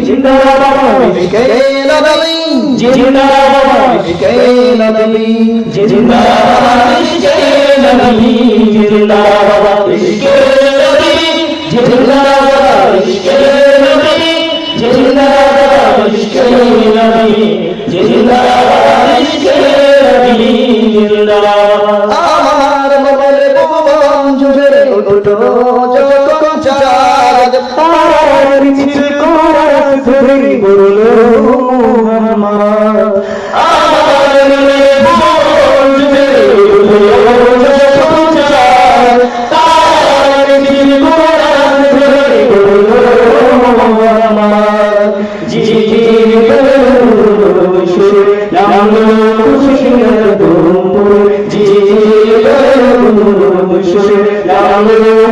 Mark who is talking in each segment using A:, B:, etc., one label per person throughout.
A: জিন্দাবাদ
B: বিকেল আলী
A: জিন্দাবাদ
B: বিকেল আলী
A: জিন্দাবাদ বিকেল আলী জিন্দাবাদ বিকেল আলী জিন্দাবাদ বিকেল আলী জিন্দাবাদ বিকেল আলী জিন্দাবাদ বিকেল আলী জিন্দাবাদ
B: আমার মনের ভুবন জুড়ে উঠো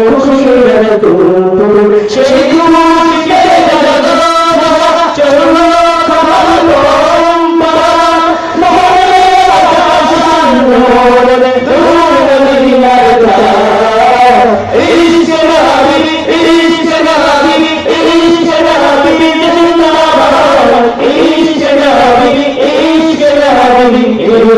A: খুশি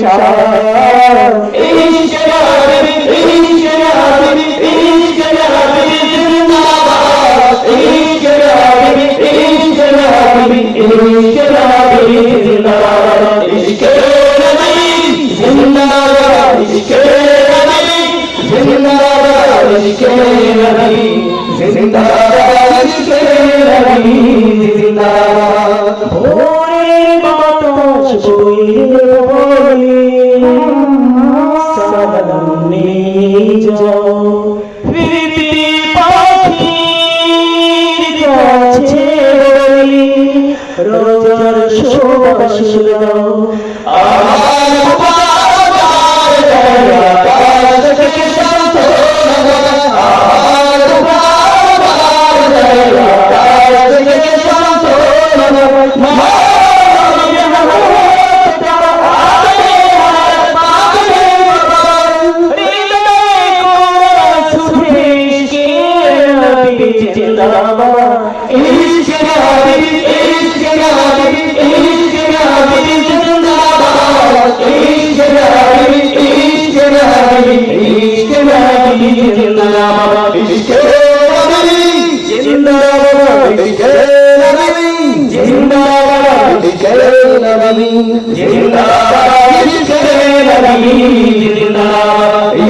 C: Oh,
A: যাও প্রীতি পাখির কাছে রোজার শোভা শুনে দাও। జీవించిందామా ఈశ్వరాది ఈశ్వరాది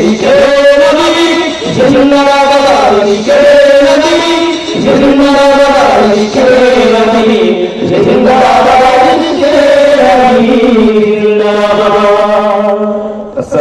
A: ఈశ్వరాది జిందాబాద్.